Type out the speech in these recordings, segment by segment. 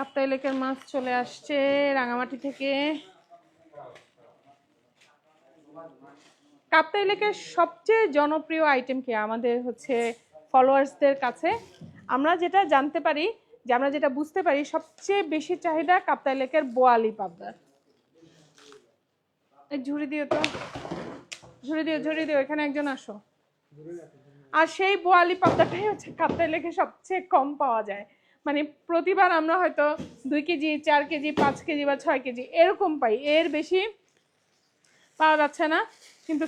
কাপ্তাই লেকের মাছ চলে আসছে রাঙামাটি থেকে। কাপ্তাই লেকের সবচেয়ে জনপ্রিয় আইটেম কি? আমাদের হচ্ছে ফলোয়ার্সদের কাছে। আমরা যেটা জানতে পারি, যে আমরা যেটা বুঝতে পারি, সবচেয়ে বেশি চাহিদা কাপ্তাই লেকের বোয়ালি পাবদার ঝুড়ি দিও তো। ঝুড়ি দিও ঝুড়ি দিও, এখানে একজন আসো। আর সেই বোয়ালি পাবদাটাই হচ্ছে কাপ্তাই লেকে সবচেয়ে কম পাওয়া যায়। মানে প্রতিবার আমরা হয়তো দুই কেজি, চার কেজি, পাঁচ কেজি বা ছয় কেজি এরকম পাই। এর বেশি পাওয়া যাচ্ছে না। কিন্তু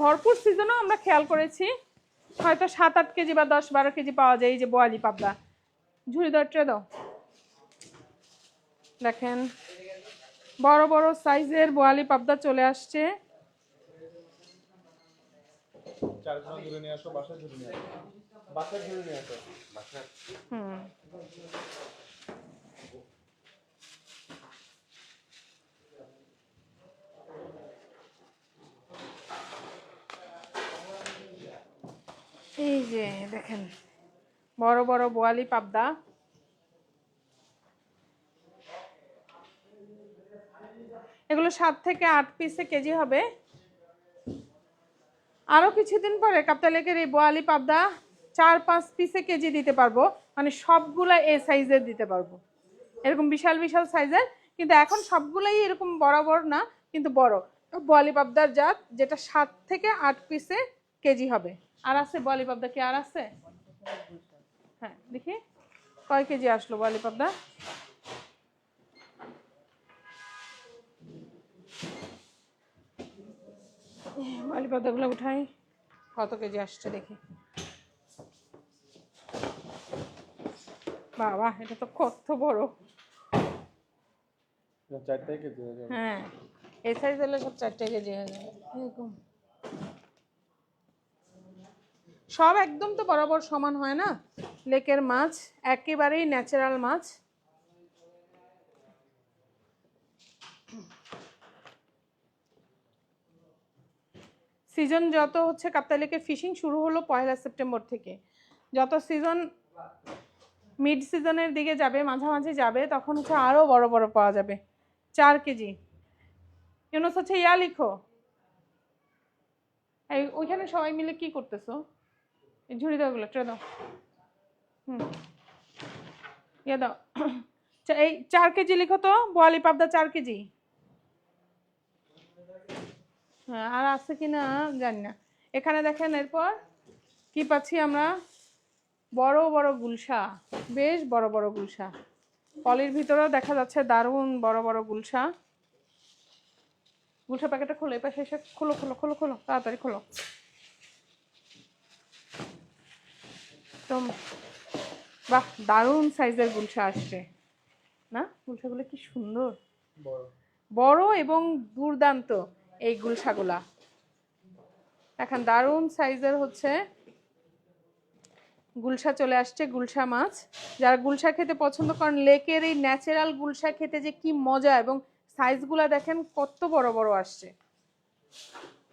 ভরপুর সিজনও আমরা খেয়াল করেছি। হয়তো সাত আট কেজি বা দশ বারো কেজি পাওয়া যায় এই যে বোয়ালি পাবদা। ঝুড়ি দাও ট্রে দাও। দেখেন, বড় বড় সাইজের বোয়ালি পাবদা চলে আসছে। চারখানা ধরে নিয়ে আসো, বাসায় ধরে নিয়ে আসো। বাসায় ধরে নিয়ে আসো। এই যে, দেখেন, বড় বড় বোয়ালি পাবদা। এগুলো সাত থেকে আট পিসে কেজি হবে। আরও কিছুদিন পরে কাপ্তালেকের এই বোয়ালি পাবদা চার, পাঁচ পিসে কেজি দিতে পারব। মানে সবগুলা এ সাইজের দিতে পারব। এরকম বিশাল বিশাল সাইজের কিন্তু এখন সবগুলাই এরকম বরাবর না, কিন্তু বড়। বোয়ালি পাবদার জাত, যেটা সাত থেকে আট পিসে কেজি হবে। আর আছে বোয়ালি পাবদা কি আর আছে? হ্যাঁ দেখি। কয় কেজি আসলো বোয়ালি পাবদা? বোয়ালি পাবদাগুলো উঠাই। কত কেজি আসছে দেখি। বাবা এটা তো কত বড়। চারটায় কেজি হয়ে যাবে। হ্যাঁ এই সাইজ হলে সব চারটে কেজি হয়ে যাবে। এরকম। সব একদম তো বরাবর সমান হয় না। লেকের মাছ একেবারেই ন্যাচারাল মাছ। সিজন যত হচ্ছে কাপ্তাই ফিশিং শুরু হলো পয়লা সেপ্টেম্বর থেকে। যত সিজন মিড সিজনের দিকে যাবে, মাঝামাঝি যাবে, তখন হচ্ছে আরও বড় বড় পাওয়া যাবে। চার কেজি। ইউনুস হচ্ছে ইয়া লিখো। এই ওইখানে সবাই মিলে কি করতেছো? এই ঝুড়ি দাও ওগুলো দাও। হুম। ইয়ে দাও। এই চার কেজি লিখো তো, বোয়ালি পাবদা চার কেজি। হ্যাঁ আর আছে কি না জানি না। এখানে দেখেন এরপর কি পাচ্ছি আমরা? বড় বড় গুলশা বেশ বড় বড় গুলশা। পলির ভিতরেও দেখা যাচ্ছে দারুণ বড় বড় গুলশা। গুলশা প্যাকেটটা খোলো এপাশে এসে খোলো খোলো খোলো খোলো তাড়াতাড়ি খোলো। তো বাহ দারুণ সাইজের গুলশা আসছে। না গুলশাগুলো কি সুন্দর। বড়। বড় এবং দুর্দান্ত। এই গুলশাগুলা। এখন দারুণ সাইজের হচ্ছে গুলশা চলে আসছে, গুলশা মাছ। যারা গুলশা খেতে পছন্দ করেন, লেকের এই ন্যাচারাল গুলশা খেতে যে কি মজা এবং সাইজগুলা দেখেন কত বড় বড় আসছে।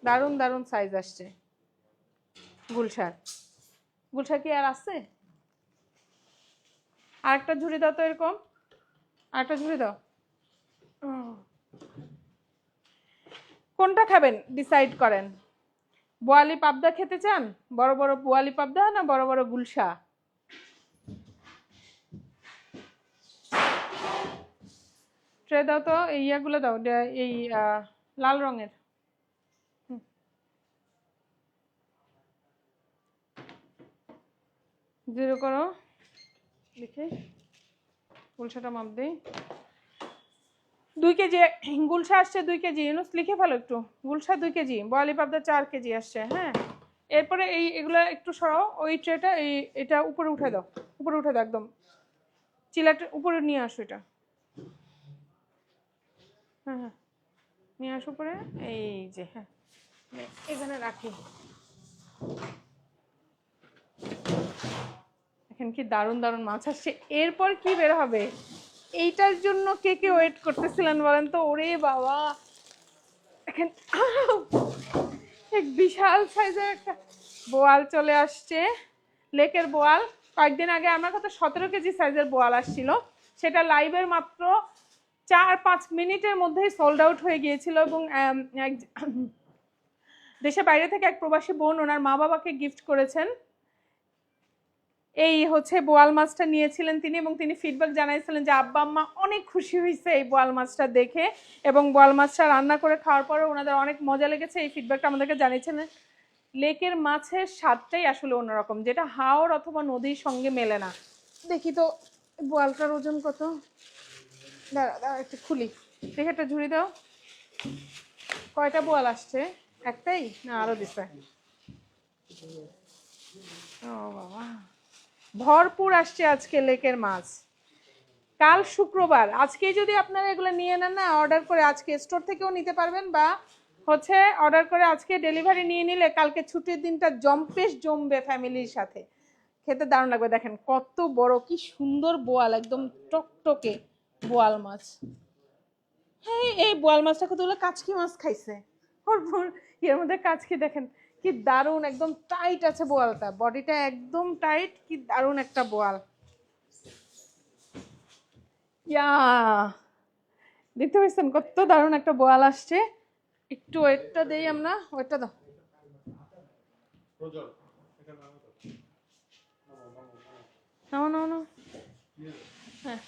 দারুণ দারুণ সাইজ আসছে গুলশার। গুলশা কি আর আছে? আরেকটা ঝুড়ি দাও তো এরকম। আরেকটা ঝুড়ি দাও। কোনটা খাবেন? ডিসাইড করেন। বোয়ালি পাবদা খেতে চান? বড় বড় বোয়ালি পাবদা না বড় বড় গুলশা? ট্রে দাও তো, এই ইয়াগুলো দাও এই লাল রঙের। জিরো করো। লিখে গুলশাটা মাপ দিই। দুই কেজি গুলশা আসছে দুই কেজি। ইউনুস, লিখে ফেলো একটু। গুলশা দুই কেজি, বয়ালি পাবদা চার কেজি আসছে হ্যাঁ? এরপরে এই এগুলো একটু সরাও, ওই ট্রেটা, এই এটা উপরে উঠে দাও, উপরে উঠে দাও একদম। চিলাটা উপরে নিয়ে আসো এটা। হ্যাঁ হ্যাঁ। নিয়ে আসো উপরে, এই যে হ্যাঁ। এখানে রাখি। এখন কি দারুণ দারুণ মাছ আসছে। এরপর কি বের হবে? এইটার জন্য কে কে ওয়েট করতেছিলেন বলেন তো? ওরে বাবা। এখন এক বিশাল সাইজের একটা বোয়াল চলে আসছে। লেকের বোয়াল। কয়েকদিন আগে আমার কাছে সতেরো কেজি সাইজের বোয়াল আসছিল। সেটা লাইভের মাত্র চার পাঁচ মিনিটের মধ্যেই সোল্ড আউট হয়ে গিয়েছিল এবং দেশের বাইরে থেকে এক প্রবাসী বোন ওনার মা বাবাকে গিফট করেছেন। এই হচ্ছে বোয়াল মাছটা নিয়েছিলেন তিনি এবং তিনি ফিডব্যাক জানাইছিলেন যে আব্বা, আম্মা অনেক খুশি হয়েছে এই বোয়াল মাছটা দেখে এবং বোয়াল মাছটা রান্না করে খাওয়ার পরে ওনাদের অনেক মজা লেগেছে। এই ফিডব্যাকটা আমাদেরকে জানিয়েছিলেন। লেকের মাছের স্বাদটাই আসলে অন্যরকম, যেটা হাওর অথবা নদীর সঙ্গে মেলে না। দেখি তো বোয়ালটার ওজন কত? দাঁড়া দাঁড়া, একটু খুলি। দেখে একটা ঝুড়ি দাও। কয়টা বোয়াল আসছে? একটাই? না আরও দিছে। ও বাবা। ভরপুর আসছে আজকে লেকের মাছ। কাল শুক্রবার। আজকে যদি আপনারা এগুলো নিয়ে নেন না অর্ডার করে আজকে স্টোর থেকেও নিতে পারবেন বা হচ্ছে অর্ডার করে আজকে ডেলিভারি নিয়ে নিলে কালকে ছুটির দিনটা জম্পেশ জমবে ফ্যামিলির সাথে। খেতে দারুণ লাগবে। দেখেন কত বড়, কি সুন্দর বোয়াল, একদম টকটকে বোয়াল মাছ। হ্যাঁ এই বোয়াল মাছটা কতগুলো কাচকি মাছ খাইছে। ওর এর মধ্যে কাচকি, দেখেন। কি দারুণ একদম টাইট আছে বোয়ালটা। বডিটা একদম টাইট কি দারুণ একটা বোয়াল। ইয়া দেখতে পাচ্ছেন কত দারুণ একটা বোয়াল আসছে। একটু ওয়েটটা দেই আমরা ওয়েটটা দাও। নাও নাও নাও হ্যাঁ।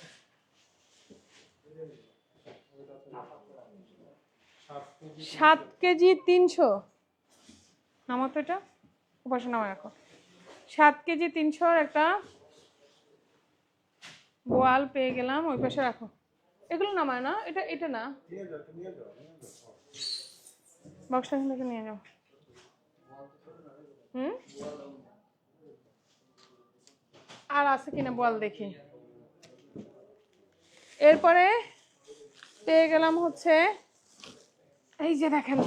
সাত কেজি তিনশো। নামো তো এটা। উপাসে নামা রাখো সাত কেজি তিনশোর একটা বোয়াল পেয়ে গেলাম, ওই পাশে রাখো। এগুলো নামায় না, এটা এটা না। বক্সটা এখান থেকে নিয়ে যাও। হুম? আর আছে কিনা বল দেখি। এরপরে পেয়ে গেলাম হচ্ছে, এই যে দেখেন,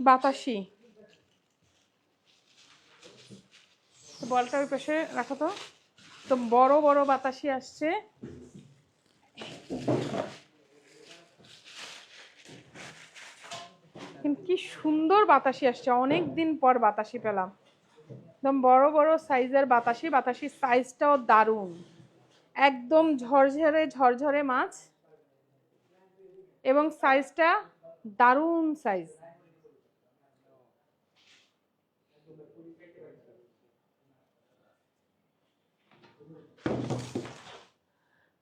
বাতাসি। তো বলটা ওই পাশে রাখো তো। তো বড় বড় বাতাসি আসছে। কি সুন্দর বাতাসি আসছে। অনেক দিন পর বাতাসি পেলাম। একদম বড় বড় সাইজের বাতাসি বাতাসির সাইজটাও দারুণ। একদম ঝরঝরে ঝরঝরে মাছ। এবং সাইজটা দারুণ সাইজ।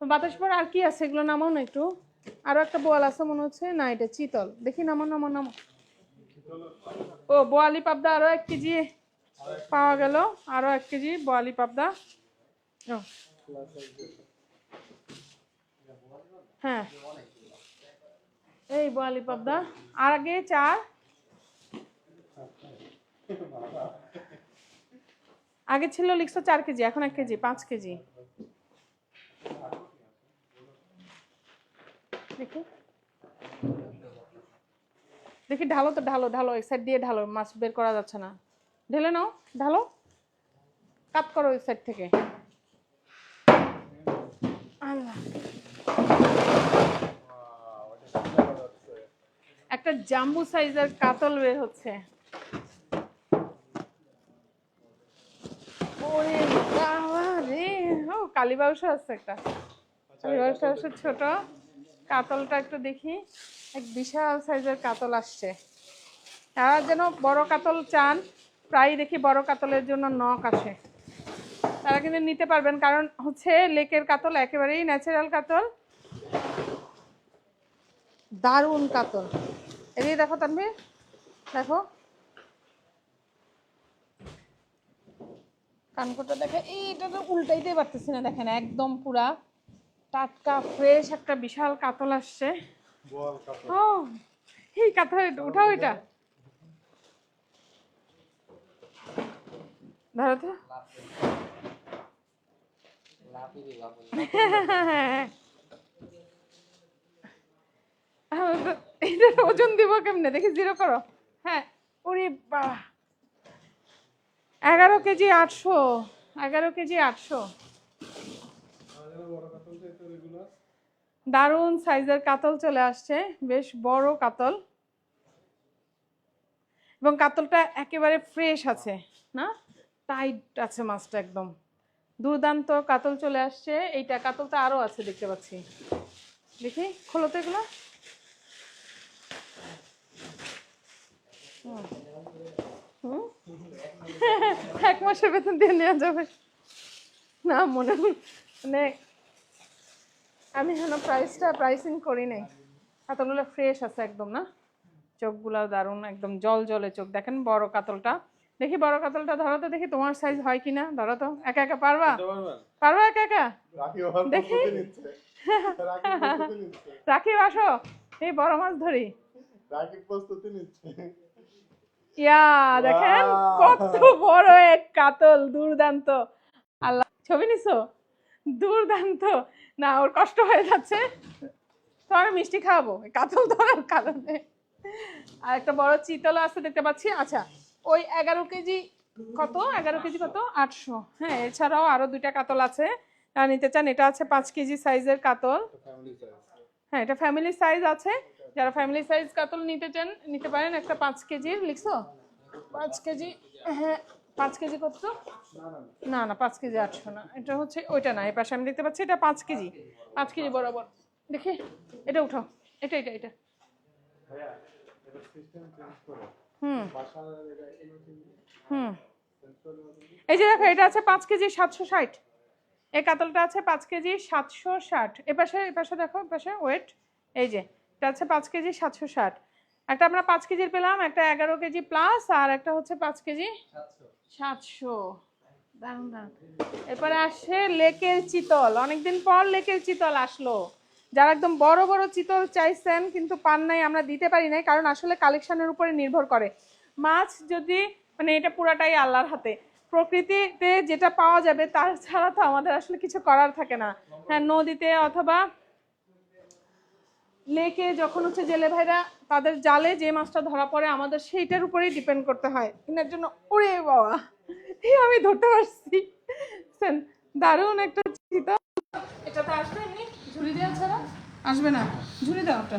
বাতাস পর আর কি আছে? এগুলো নামাও না একটু। আরও একটা বোয়াল আছে মনে হচ্ছে। না এটা চিতল। দেখি নামো নামো নামো ও বোয়ালি পাবদা আরও এক কেজি পাওয়া গেল। আরও এক কেজি বোয়ালি পাবদা। ও, হ্যাঁ। এই বোয়ালি পাবদা। আর আগে চার। আগে ছিল লিখছো চার কেজি এখন এক কেজি পাঁচ কেজি। দেখি। দেখি ঢালো তো ঢালো ঢালো, এক সাইড দিয়ে ঢালো, মাছ বের করা যাচ্ছে না। ঢেলে নাও, ঢালো। কাট করো ওই সাইড থেকে। একটা জাম্বু সাইজের কাতল বের হচ্ছে। ওরে বাবা আছে একটা। কালীবাউস আছে ছোট। কাতলটা একটু দেখি। এক বিশাল সাইজের কাতল আসছে। তারা যেন বড় কাতল চান প্রায় দেখি বড় কাতলের জন্য নখ আসে তারা কিন্তু নিতে পারবেন, কারণ হচ্ছে লেকের কাতল একেবারেই ন্যাচারাল কাতল। দারুণ কাতল। এদিকে দেখো তানভীর, দেখো। কানকোটা দেখে, এইটা তো উল্টাইতে পারতেছি না, দেখেন, একদম পুরা। টাটকা ফ্রেশ একটা বিশাল কাতল আসছে। ও এই কাতল উঠাও এটা। ধরো তো। ওজন দিব কেমনে? দেখি জিরো করো। হ্যাঁ ওরে বাবা এগারো কেজি আটশো এগারো কেজি আটশো আমাদের বড় কাতল যে তো রেগুলার দারুণ সাইজের কাতল চলে আসছে, বেশ বড় কাতল। এবং কাতলটা একেবারে ফ্রেশ আছে, না? টাইট আছে মাছটা একদম। দুর্দান্ত কাতল চলে আসছে। এইটা কাতলটা আরও আছে দেখতে পাচ্ছি। দেখি, খোলো তো এগুলো? এক মাসের বেতন দিয়ে নেওয়া যাবে। না, মনে মানে আমি এখনও প্রাইসটা প্রাইসিং করি নাই। কাতলগুলো ফ্রেশ আছে একদম না? চোখগুলো দারুণ একদম জল জলে চোখ। দেখেন বড় কাতলটা। দেখি বড় কাতলটা ধরো তো দেখি তোমার সাইজ হয় কিনা। ধরো তো। একা একা পারবা? পারবা? একা একা? দেখি। রাখি আসো এই বড় মাছ ধরি। রাখি প্রস্তুতি নিচ্ছে। ইয়া দেখেন কত বড় এক কাতল দুর্দান্ত। আল্লাহ ছবি নিছো? দুর্দান্ত। না, ওর কষ্ট হয়ে যাচ্ছে। তো আমি মিষ্টি খাওয়াবো। কাতল ধরার কারণে। আর একটা বড় চিতল আছে দেখতে পাচ্ছি। আচ্ছা ওই এগারো কেজি কত? এগারো কেজি কত? আটশো। হ্যাঁ এছাড়াও আরও দুইটা কাতল আছে। যারা নিতে চান, এটা আছে পাঁচ কেজি সাইজের কাতল। হ্যাঁ এটা ফ্যামিলি সাইজ আছে। যারা ফ্যামিলি সাইজ কাতল নিতে চান, নিতে পারেন একটা পাঁচ কেজির, লিখছো? পাঁচ কেজি হ্যাঁ পাঁচ কেজি কত? না না, পাঁচ কেজি আটশো না। এটা হচ্ছে ওইটা না, এই পাশে আমি দেখতে পাচ্ছি, এটা পাঁচ কেজি। পাঁচ কেজি বরাবর। দেখি, এটা উঠাও। এটা এটা এটা। হুম। হুম। এই যে দেখো, এটা আছে পাঁচ কেজি সাতশো ষাট। এই কাতলটা আছে পাঁচ কেজি সাতশো ষাট। এ পাশে এ পাশে দেখো, এ পাশে, ওয়েট। এই যে, এটা আছে পাঁচ কেজি সাতশো ষাট। একটা আমরা পাঁচ কেজির পেলাম, একটা এগারো কেজি প্লাস আর একটা হচ্ছে পাঁচ কেজি সাতশো। দারুণ দারুণ এরপরে আসে লেকের চিতল। অনেকদিন পর লেকের চিতল আসলো। যারা একদম বড় বড় চিতল চাইছেন কিন্তু পান নাই, আমরা দিতে পারি নাই, কারণ আসলে কালেকশনের উপরে নির্ভর করে। মাছ যদি মানে এটা পুরাটাই আল্লাহর হাতে। প্রকৃতিতে যেটা পাওয়া যাবে, তার ছাড়া তো আমাদের আসলে কিছু করার থাকে না। হ্যাঁ নদীতে অথবা লেকে যখন হচ্ছে জেলে ভাইরা তাদের জালে যে মাছটা ধরা পড়ে, আমাদের সেইটার উপরেই ডিপেন্ড করতে হয়। কিনার জন্য ওরে বাবা আমি ধরতে পারছি। দারুণ একটা চিতা। এটা তো আসবে এমনি? ঝুড়ি দেওয়া ছাড়া? আসবে না। ঝুড়ি দাও ওটা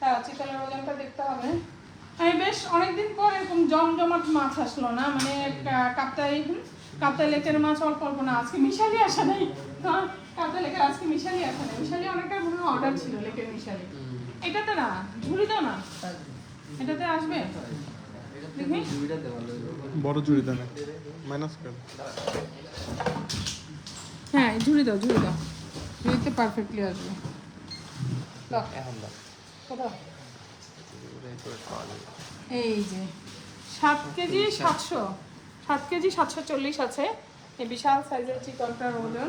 হ্যাঁ দেখতে হবে। আমি বেশ অনেকদিন পর এরকম জমজমাট মাছ আসলো না? মানে কাপ্তাই হুম, কাপ্তাই লেকের মাছ অল্প অল্প না আজকে মিশালি আসে নাই। হ্যাঁ, কাপ্তাই লেকের আজকে মিশালি আসে নাই। মিশালি অনেকটা মনে অর্ডার ছিল লেকের মিশালি। এটাতে না ঝুড়ি দাও না? এটাতে আসবে? বড় চুড়ি দেন মাইনাস কর হ্যাঁ ঝুড়ি দাও ঝুড়ি দাও। ঝুড়িতে পারফেক্টলি আসবে। দাও। কোথাও? এই যে সাত কেজি সাতশো। সাত কেজি সাতশো চল্লিশ আছে। এই বিশাল সাইজের চিকনটার ওজন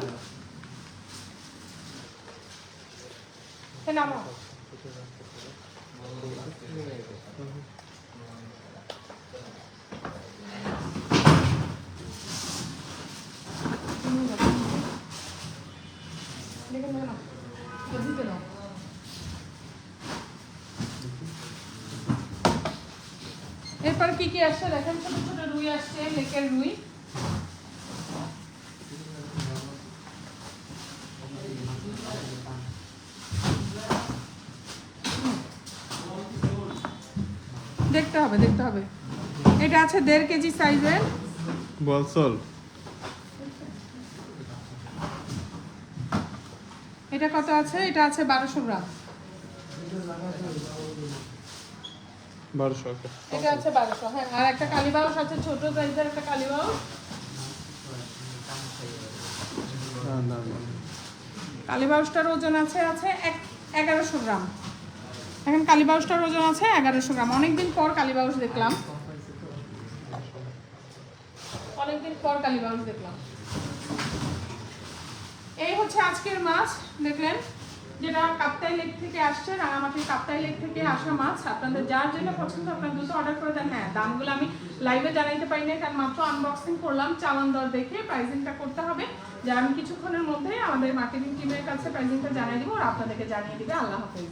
এরপর কি কি আসছে দেখেন ছোট ছোট রুই আসছে লেকের রুই দেখতে হবে দেখতে হবে। এটা আছে দেড় কেজি সাইজের। বলসল এটা কত আছে? এটা আছে বারোশো গ্রাম। বারোশো ওকে। এটা আছে বারোশো হ্যাঁ আর একটা কালীবাউস আছে ছোট সাইজের একটা কালীবাউস কালীবাউসটার ওজন আছে আছে এগারোশো গ্রাম। এখন কালীবাউসটার ওজন আছে এগারোশো গ্রাম। অনেকদিন পর কালীবাউস দেখলাম। অনেকদিন পর কালীবাউস দেখলাম। এই হচ্ছে আজকের মাছ দেখলেন? যেটা কাপ্তাই লেক থেকে আসছে, রাঙামাটির কাপ্তাই লেক থেকে আসা মাছ। আপনাদের যার যেটা পছন্দ, আপনার দ্রুত অর্ডার করে দেন। হ্যাঁ দামগুলো আমি লাইভে জানাইতে পারি না কারণ মাত্র আনবক্সিং করলাম চালান দর দেখে প্রাইজিংটা করতে হবে। যা আমি কিছুক্ষণের মধ্যে আমাদের মার্কেটিং টিমের কাছে প্রাইজিংটা জানিয়ে দেবো আর আপনাদেরকে জানিয়ে দিবে। আল্লাহ হাফেজ।